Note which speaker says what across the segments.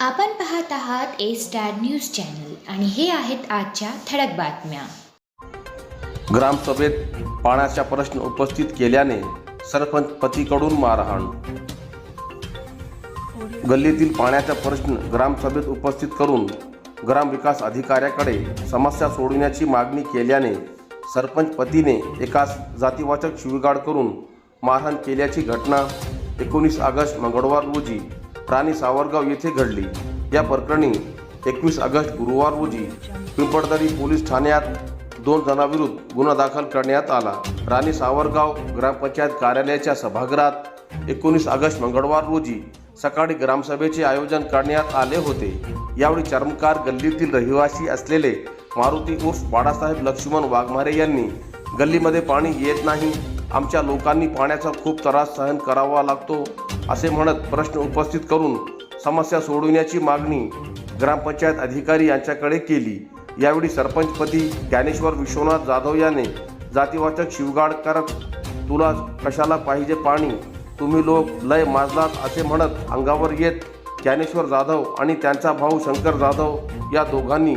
Speaker 1: आपण पाहत आहात ए स्टार न्यूज चॅनल आणि हे आहेत आजच्या ठळक बातम्या.
Speaker 2: ग्रामसभेत पाण्याचा प्रश्न उपस्थित केल्याने सरपंच पतीकडून मारहाण. गल्लीतील पाण्याचा प्रश्न ग्रामसभेत उपस्थित करून ग्रामविकास अधिकाऱ्याकडे समस्या सोडविण्याची मागणी केल्याने सरपंच पतीने एका जातीवाचक शिवीगाळ करून मारहाण केल्याची घटना एकोणीस ऑगस्ट मंगळवार रोजी राणी सावरगाव येथे घडली. या प्रकरणी एकवीस ऑगस्ट गुरुवार रोजी पिंपळदरी पोलीस ठाण्यात दोन जणांविरुद्ध गुन्हा दाखल करण्यात आला. राणी सावरगाव ग्रामपंचायत कार्यालयाच्या सभागृहात एकोणीस ऑगस्ट मंगळवार रोजी सकाळी ग्रामसभेचे आयोजन करण्यात आले होते. यावेळी चर्मकार गल्लीतील रहिवासी असलेले मारुती उर्फ बाळासाहेब लक्ष्मण वाघमारे यांनी गल्लीमध्ये पाणी येत नाही. आमच्या लोकांनी पाण्याचा खूप त्रास सहन करावा लागतो. असे म्हणत प्रश्न उपस्थित करून समस्या सोडविण्याची मागणी ग्रामपंचायत अधिकारी यांच्याकडे केली. यावेळी सरपंचपदी ज्ञानेश्वर विश्वनाथ जाधव याने जातीवाचक शिवगाड करत तुला कशाला पाहिजे पाणी तुम्ही लोक लय माजलात असे म्हणत अंगावर येत ज्ञानेश्वर जाधव आणि त्यांचा भाऊ शंकर जाधव या दोघांनी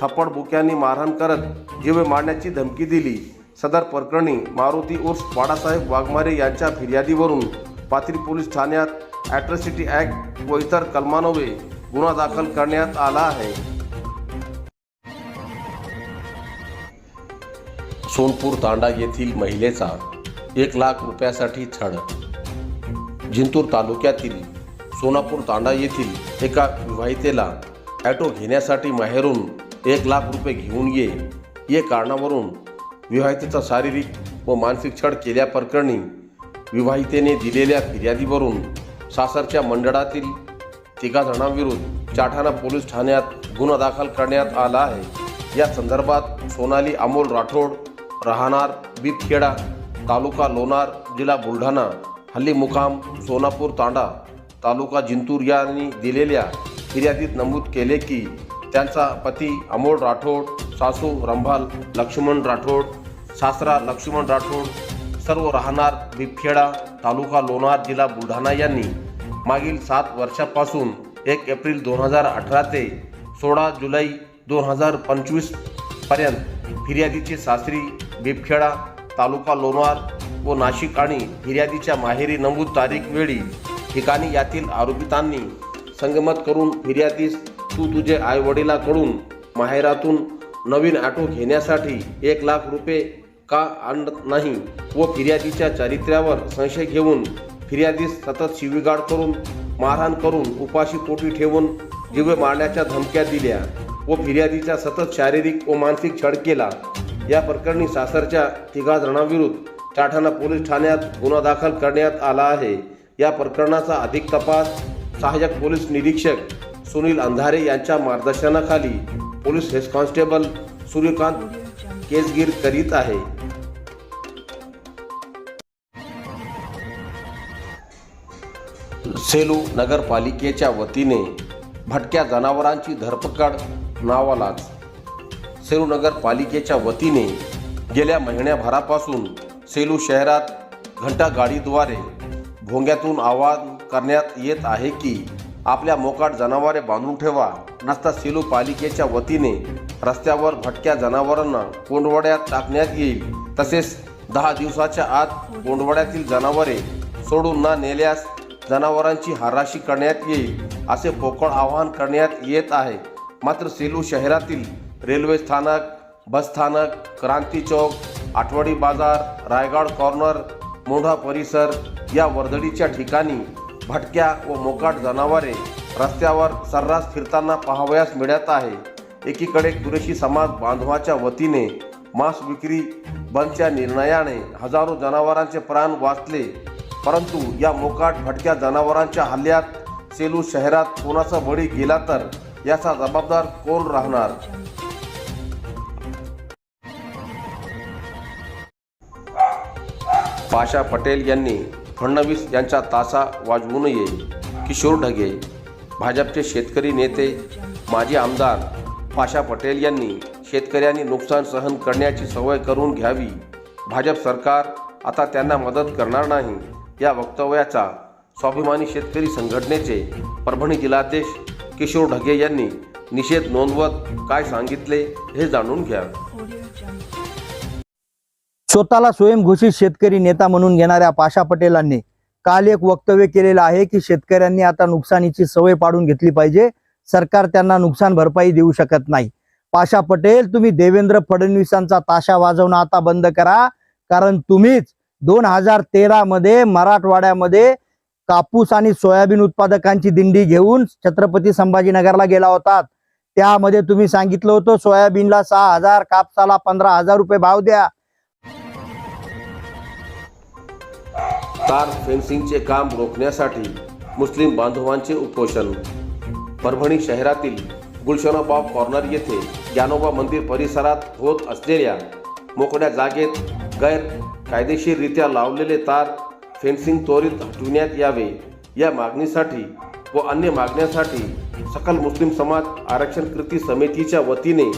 Speaker 2: थप्पड बुक्यांनी मारहाण करत जीवे मारण्याची धमकी दिली. सदर प्रकरणी मारुती उर्फ बाळासाहेब वाघमारे यांच्या फिर्यादीवरून पाथरी पोलीस ठाण्यात ॲट्रॉसिटी ॲक्ट व इतर कलमानवे गुन्हा दाखल करण्यात आला आहे. सोनपूर तांडा येथील महिलेचा एक लाख रुपयासाठी छळ. जिंतूर तालुक्यातील सोनापूर तांडा येथील एका विवाहितेला ॲटो घेण्यासाठी माहेरून एक लाख रुपये घेऊन ये या कारणावरून विवाहितेचा शारीरिक व मानसिक छळ केल्याप्रकरणी विवाहितेने दिलेल्या फिर्यादीवरून सासरच्या मंडळातील तिघा जणांविरुद्ध चाठाणा पोलीस ठाण्यात गुन्हा दाखल करण्यात आला आहे. या संदर्भात सोनाली अमोल राठोड राहणार बीतखेडा तालुका लोणार जिल्हा बुलढाणा हल्ली मुकाम सोनापूर तांडा तालुका जिंतूर यांनी दिलेल्या फिर्यादीत नमूद केले की त्यांचा पती अमोल राठोड सासू रंभाल लक्ष्मण राठोड सासरा लक्ष्मण राठोड सर्व राहणार बिबखेडा तालुका लोणार जिल्हा बुलढाणा यांनी मागील सात वर्षापासून एक एप्रिल दोन हजार अठरा ते सोळा जुलै दोन हजार पंचवीसपर्यंत फिर्यादीचे सासरी बिबखेडा तालुका लोणार व नाशिक आणि फिर्यादीच्या माहेरी नमूद तारीख वेळी ठिकाणी यातील आरोपितांनी संगमत करून फिर्यादीस तू तुझे आईवडिलाकडून माहेरातून नवीन ऑटो घेण्यासाठी एक लाख रुपये का आणत नाही व फिर्यादीच्या चारित्र्यावर संशय घेऊन फिर्यादीस सतत शिवीगाळ करून मारहाण करून उपाशी पोटी ठेवून जीवे मारण्याच्या धमक्या दिल्या व फिर्यादीचा सतत शारीरिक व मानसिक छळ केला या प्रकरणी सासरच्या तिघा जणांविरुद्ध चाठाणा पोलीस ठाण्यात गुन्हा दाखल करण्यात आला आहे. या प्रकरणाचा अधिक तपास सहाय्यक पोलीस निरीक्षक सुनील अंधारे यांच्या मार्गदर्शनाखाली police head constable Suryakant Kesgir करीत आहे. सेलू नगरपालिकेच्या वतीने भटक्या जनावरांची धरपकड नावालाच सेलू नगरपालिकेच्या वतीने गेल्या महिन्याभरापासून सेलू शहरात घंटा गाडीद्वारे भोंग्यातून आवाहन करण्यात येत आहे की आपल्या मोकाट जनावरे बांधून ठेवा नसता सेलू पालिकेच्या वतीने रस्त्यावर भटक्या जनावरांना कोंडवड्यात टाकण्यात येईल. तसेच दहा दिवसाच्या आत कोंडवड्यातील जनावरे सोडून न नेल्यास जनावरांची हाराशी करण्यात येईल असे पोकळ आवाहन करण्यात येत आहे. मात्र सेलू शहरातील रेल्वे स्थानक बस स्थानक क्रांती चौक आठवडी बाजार रायगड कॉर्नर मोढा परिसर या वर्दळीच्या ठिकाणी भटक्या व मोकाट जनावरे रस्त्यावर सर्रास फिरताना पाहावयास मिळत आहे. एकीकडे कुरेशी समाज बांधवाच्या वतीने मांस विक्री बंदच्या निर्णयाने हजारो जनावरांचे प्राण वाचले परंतु या मोकाट भटक्या जनावरांच्या हल्ल्यात सेलू शहरात कोणाचा बळी गेला तर याचा जबाबदार कोण राहणार? पाशा पटेल यांनी फडणवीस यांचा तासा वाजवू नये किशोर ढगे भाजपचे शेतकरी नेते माजी आमदार पाशा पटेल यांनी शेतकऱ्यांनी नुकसान सहन करण्याची सवय करून घ्यावी. भाजप सरकार आता त्यांना मदत करणार नाही. या वक्तव्याचा स्वाभिमानी शेतकरी संघटनेचे परभणी जिल्हाध्यक्ष किशोर ढगे यांनी निषेध नोंदवत काय सांगितले हे जाणून घ्या.
Speaker 3: स्वतःला स्वयंघोषित शेतकरी नेता म्हणून घेणाऱ्या पाशा पटेलांनी काल एक वक्तव्य केलेलं आहे की शेतकऱ्यांनी आता नुकसानीची सवय पाडून घेतली पाहिजे. सरकार त्यांना नुकसान भरपाई देऊ शकत नाही. पाशा पटेल तुम्ही देवेंद्र फडणवीसांचा ताशा वाजवणं आता बंद करा. कारण तुम्हीच दोन हजार तेरा मध्ये मराठवाड्यामध्ये कापूस आणि सोयाबीन उत्पादकांची दिंडी घेऊन छत्रपती संभाजीनगरला गेला होता. त्यामध्ये तुम्ही सांगितलं होतं सोयाबीनला सहा हजार कापसाला पंधरा हजार रुपये भाव द्या.
Speaker 2: तार फेन्सिंगचे काम रोखण्यासाठी मुस्लिम बांधवांचे उपोषण. परभणी शहरातील गुलशनाबाग कॉर्नर येथे ज्ञानोबा मंदिर परिसरात होत असलेल्या मोकळ्या जागेत गैर कायदेशीररित्या लावलेले तार फेन्सिंग त्वरित हटविण्यात यावे या मागणीसाठी व अन्य मागण्यासाठी सकल मुस्लिम समाज आरक्षण कृती समितीच्या वतीने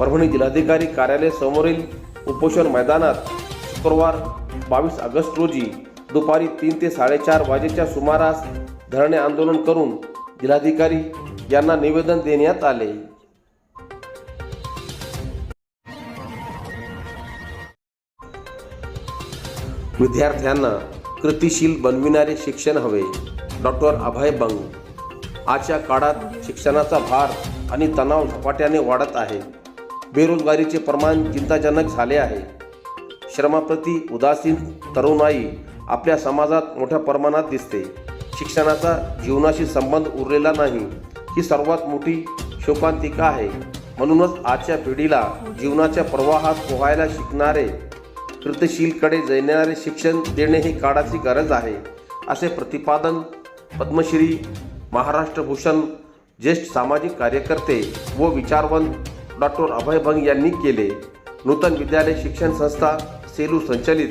Speaker 2: परभणी जिल्हाधिकारी कार्यालय समोरील उपोषण मैदानात शुक्रवार बावीस ऑगस्ट रोजी दुपारी तीन ते साडेचार वाजेच्या सुमारास धरणे आंदोलन करून जिल्हाधिकारी यांना निवेदन देण्यात आले. विद्यार्थ्यांना कृतिशील बनविणारे शिक्षण हवे. डॉक्टर अभय बंग आजच्या काळात शिक्षणाचा भार आणि तणाव झपाट्याने वाढत आहे. बेरोजगारीचे प्रमाण चिंताजनक झाले आहे. श्रमाप्रती उदासीन तरुणाई आपल्या समाजात मोठ्या प्रमाणात दिसते. शिक्षणाचा जीवनाशी संबंध उरलेला नाही. ही सर्वात मोठी शोकांतिका आहे. म्हणूनच आजच्या पिढीला जीवनाच्या प्रवाहात पोहायला शिकणारे कृतशीलकडे जैनारे शिक्षण देणे ही काळाची गरज आहे असे प्रतिपादन पद्मश्री महाराष्ट्रभूषण ज्येष्ठ सामाजिक कार्यकर्ते व विचारवंत डॉक्टर अभय भंग यांनी केले. नूतन विद्यालय शिक्षण संस्था सेलू संचलित.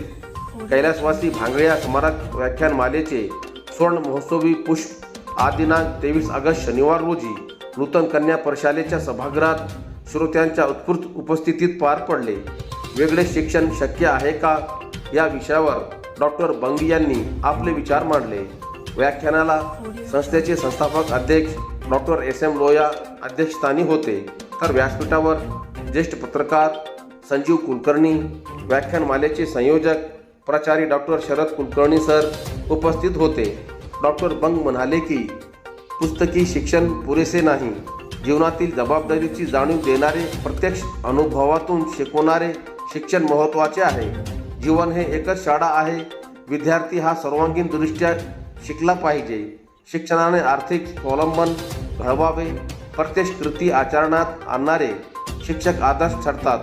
Speaker 2: कैलासवासी भांगडिया स्मारक व्याख्यानमालेचे स्वर्ण महोत्सवी पुष्प आज दिनांक तेवीस ऑगस्ट शनिवार रोजी नूतन कन्या प्रशालेच्या सभागृहात श्रोत्यांच्या उत्स्फूर्त उपस्थितीत पार पडले. वेगळे शिक्षण शक्य आहे का? या विषयावर डॉक्टर बंगी यांनी आपले विचार मांडले. व्याख्यानाला संस्थेचे संस्थापक अध्यक्ष डॉक्टर एस एम लोया अध्यक्षस्थानी होते. तर व्यासपीठावर ज्येष्ठ पत्रकार संजीव कुलकर्णी व्याख्यानमालेचे संयोजक प्राचार्य डॉक्टर शरद कुलकर्णी सर उपस्थित होते. डॉक्टर बंग म्हणाले की पुस्तकी शिक्षण पुरेसे नाही. जीवनातील जबाबदारीची जाणीव देणारे प्रत्यक्ष अनुभवातून शिकवणारे शिक्षण महत्त्वाचे आहे. जीवन हे एकच शाळा आहे. विद्यार्थी हा सर्वांगीण दृष्ट्या शिकला पाहिजे. शिक्षणाने आर्थिक स्वावलंबन घडवावे. प्रत्यक्ष कृती आचरणात आणणारे शिक्षक आदर्श ठरतात.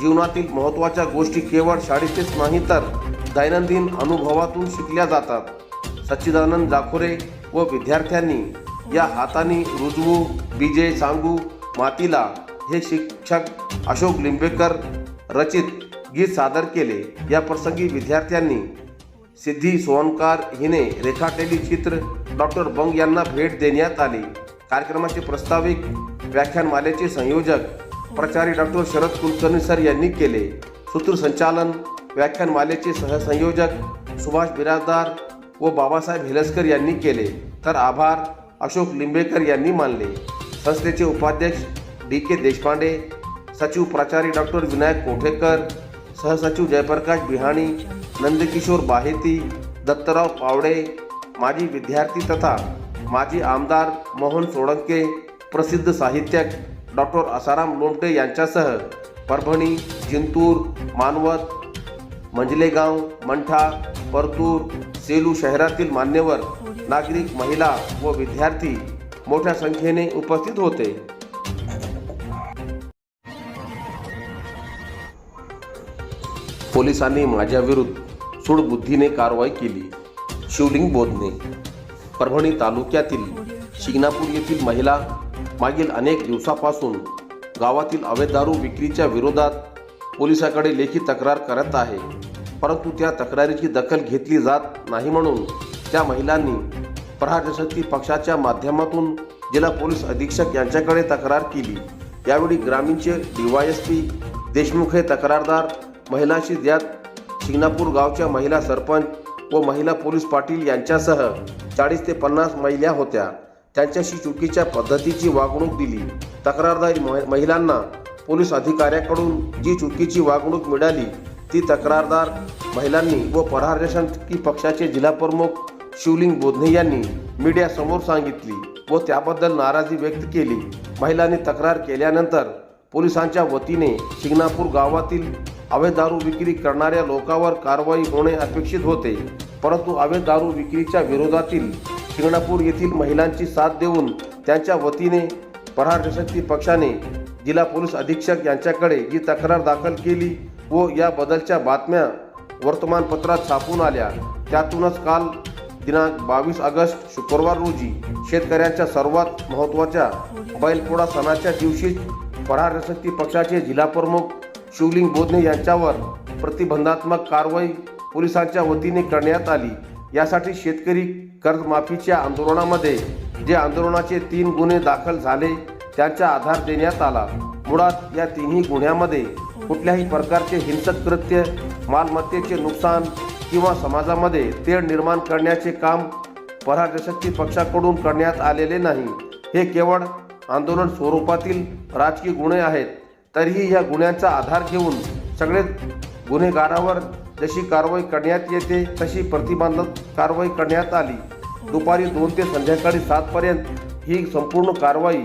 Speaker 2: जीवनातील महत्त्वाच्या गोष्टी केवळ शाळेतच नाही तर दैनंदिन अनुभवातून शिकल्या जातात. सच्चिदानंद जाखोरे व विद्यार्थ्यांनी या हाताने रुजवू बीजे सांगू मातीला हे शिक्षक अशोक लिंबेकर रचित गीत सादर केले. या प्रसंगी विद्यार्थ्यांनी सिद्धी सोनकार हिने रेखाटलेली चित्र डॉक्टर बंग यांना भेट देण्यात आली. कार्यक्रमाचे प्रस्ताविक व्याख्यानमालेचे संयोजक प्रचारी डॉक्टर शरद कुलकर्णी सर यांनी केले. सूत्रसंचालन व्याख्यानमालेचे सहसंयोजक सुभाष बिराजदार व बाबासाहेब हिलसकर यांनी केले. तर आभार अशोक लिंबेकर यांनी मानले. संस्थेचे उपाध्यक्ष डी के देशपांडे सचिव प्राचार्य डॉक्टर विनायक कोठेकर सहसचिव जयप्रकाश बिहाणी नंदकिशोर बाहेती दत्तराव पावडे माजी विद्यार्थी तथा माजी आमदार मोहन सोळंके प्रसिद्ध साहित्यक डॉक्टर आसाराम लोमटे यांच्यासह परभणी जिंतूर मानवत मंजलेगाव मंठा परतूर सेलू शहरातील मान्यवर नागरिक महिला व विद्यार्थी मोठ्या संख्येने उपस्थित होते. पोलिसांनी माझ्याविरुद्ध सूडबुद्धीने कारवाई केली. शिवलिंग बोधने. परभणी तालुक्यातील शिंगणापूर येथील महिला मागील अनेक दिवसापासून गावातील अवैध दारू विक्रीच्या विरोधात पोलिसाकडे लेखी तक्रार करत आहे. परंतु त्या तक्रारीची दखल घेतली जात नाही म्हणून त्या महिलांनी प्रहारशक्ती पक्षाच्या माध्यमातून जिल्हा पोलीस अधीक्षक यांच्याकडे तक्रार केली. यावेळी ग्रामीणचे U Y S P Deshmukh हे तक्रारदार महिलांशी ज्यात शिंगणापूर गावच्या महिला सरपंच व महिला पोलीस पाटील यांच्यासह चाळीस ते पन्नास महिला होत्या. त्यांच्याशी चुकीच्या पद्धतीची वागणूक दिली. तक्रारदार महिलांना पोलीस अधिकाऱ्याकडून जी चुकीची वागणूक मिळाली ती तक्रारदार महिलांनी व प्रहारशक्ती पक्षाचे जिल्हाप्रमुख शिवलिंग बोधने यांनी मीडियासमोर सांगितली व त्याबद्दल नाराजी व्यक्त केली. महिलांनी तक्रार केल्यानंतर पोलिसांच्या वतीने शिंगणापूर गावातील अवैध दारू विक्री करणाऱ्या लोकांवर कारवाई होणे अपेक्षित होते. परंतु अवैध दारू विक्रीच्या विरोधातील शिंगणापूर येथील महिलांची साथ देऊन त्यांच्या वतीने प्रहारशक्ती पक्षाने जिल्हा पोलीस अधीक्षक यांच्याकडे ही तक्रार दाखल केली व याबद्दलच्या बातम्या वर्तमानपत्रात छापून आल्या. त्यातूनच काल दिनांक बावीस ऑगस्ट शुक्रवार रोजी शेतकऱ्यांच्या सर्वात महत्त्वाच्या बैलपोळा सणाच्या दिवशी प्रहारशक्ती पक्षाचे जिल्हाप्रमुख शिवलिंग बोधने यांच्यावर प्रतिबंधात्मक कारवाई पोलिसांच्या वतीने करण्यात आली. यासाठी शेतकरी कर्जमाफीच्या आंदोलनामध्ये जे आंदोलनाचे तीन गुन्हे दाखल झाले त्यांचा आधार देण्यात आला. मुळात या तिन्ही गुन्ह्यामध्ये कुठल्याही प्रकारचे हिंसक कृत्य मालमत्तेचे नुकसान किंवा समाजामध्ये तेढ निर्माण करण्याचे काम प्रहारशक्ती पक्षाकडून करण्यात आलेले नाही. हे केवळ आंदोलन स्वरूपातील राजकीय गुन्हे आहेत. तरीही या गुन्ह्यांचा आधार घेऊन सगळे गुन्हेगारावर जशी कारवाई करण्यात येते तशी प्रतिबंधक कारवाई करण्यात आली. दुपारी दोन ते संध्याकाळी सातपर्यंत ही संपूर्ण कारवाई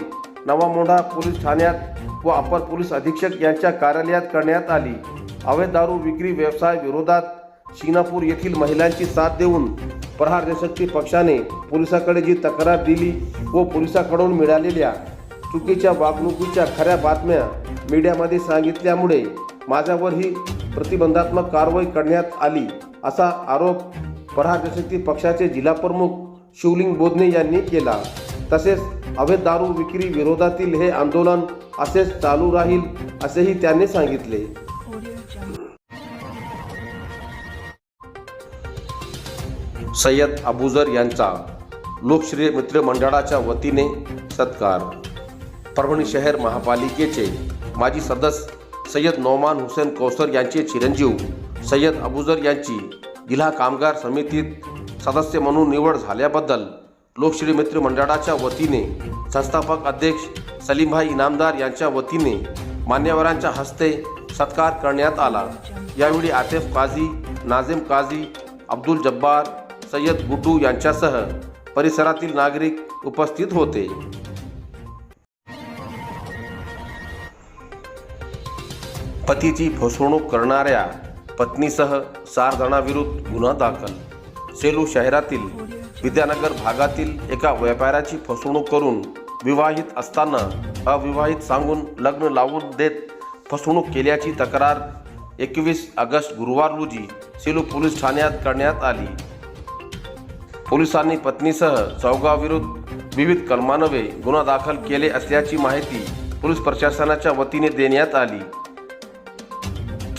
Speaker 2: नवामोंढा पोलीस ठाण्यात व अपर पोलीस अधीक्षक यांच्या कार्यालयात करण्यात आली. अवैध दारू विक्री व्यवसाय विरोधात शिंगणापूर येथील महिलांची साथ देऊन प्रहार देशक्ती पक्षाने पोलिसाकडे जी तक्रार दिली व पोलिसाकडून मिळालेल्या चुकीच्या वागणुकीच्या खऱ्या बातम्या मीडियामध्ये सांगितल्यामुळे माझ्यावर ही प्रतिबंधात्मक कारवाई करण्यात आली असा आरोप प्रहार पक्षाचे जिल्हाप्रमुख शिवलिंग बोधने यांनी केला. तसेच अवैध दारू विक्री विरोधातील हे आंदोलन असेच चालू राहील असेही त्यांनी सांगितले. सय्यद अबुजर यांचा लोकश्रेय मित्र मंडळाच्या वतीने सत्कार. परभणी शहर महापालिकेचे माजी सदस्य सय्यद नोमान हुसेन कौसर यांचे चिरंजीव सय्यद अबुजर यांची जिल्हा कामगार समितीत सदस्य म्हणून निवड झाल्याबद्दल लोकश्री मित्र मंडळाच्या वतीने संस्थापक अध्यक्ष सलीमभाई इनामदार यांच्या वतीने मान्यवरांच्या हस्ते सत्कार करण्यात आला. यावेळी आतिफ काझी नाझिम काझी अब्दुल जब्बार सय्यद गुड्डू यांच्यासह परिसरातील नागरिक उपस्थित होते. पतीची फसवणूक करणाऱ्या पत्नीसह चार जणांविरुद्ध गुन्हा दाखल. सेलू शहरातील विद्यानगर भागातील एका व्यापाऱ्याची फसवणूक करून विवाहित असताना अविवाहित सांगून लग्न लावून देत फसवणूक केल्याची तक्रार एकवीस ऑगस्ट गुरुवार रोजी सेलू पोलीस ठाण्यात करण्यात आली. पोलिसांनी पत्नीसह चौघाविरुद्ध विविध कलमानवे गुन्हा दाखल केले असल्याची माहिती पोलीस प्रशासनाच्या वतीने देण्यात आली.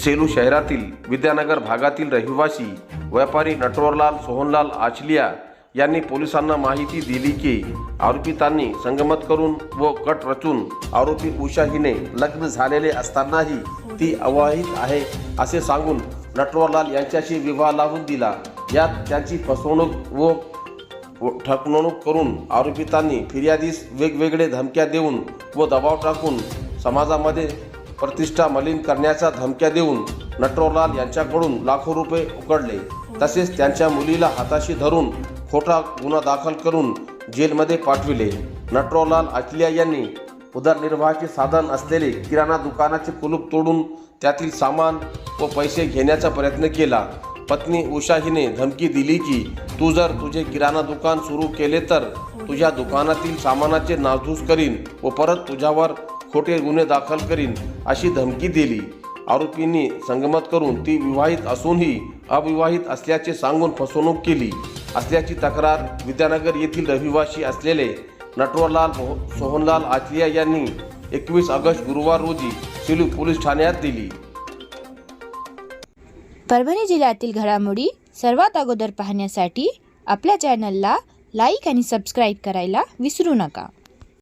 Speaker 2: सेलू शहरातील विद्यानगर भागातील रहिवासी व्यापारी नटवरलाल सोहनलाल आचलिया यांनी पोलिसांना माहिती दिली की आरोपितांनी संगमत करून व कट रचून आरोपी उषा हिने लग्न झालेले असतानाही ती अवाहित आहे असे सांगून नटवरलाल यांच्याशी विवाह लावून दिला. यात त्यांची फसवणूक व ठकवणूक करून आरोपितांनी फिर्यादीस वेगवेगळे धमक्या देऊन व दबाव टाकून समाजामध्ये प्रतिष्ठा मलिन करण्याच्या धमक्या देऊन नटवरलाल यांच्याकडून लाखो रुपये उकडले. तसेच त्यांच्या मुलीला हाताशी धरून खोटा गुन्हा दाखल करून जेलमध्ये पाठविले. नटवरलाल अखिलिया यांनी उदरनिर्वाहाचे साधन असलेले किराणा दुकानाचे कुलूप तोडून त्यातील सामान व पैसे घेण्याचा प्रयत्न केला. पत्नी उषा हिने धमकी दिली की तू जर तुझे किराणा दुकान सुरू केले तर तुझ्या दुकानातील सामानाचे नासधूस करीन व परत तुझ्यावर खोटे गुन्हे दाखल करीन अशी धमकी दिली. आरोपींनी संगमत करून ती विवाहित असूनही अविवाहित असल्याचे सांगून फसवणूक केली. असल्याची तक्रार विद्यानगर येथील रहिवासी असलेले नटवरलाल मोह- सोहनलाल आचलिया यांनी एकवीस ऑगस्ट गुरुवार रोजी सिलू पोलीस ठाण्यात दिली.
Speaker 4: परभणी जिल्ह्यातील घडामोडी सर्वात अगोदर पाहण्यासाठी आपल्या चॅनलला लाईक आणि सबस्क्राईब करायला विसरू नका.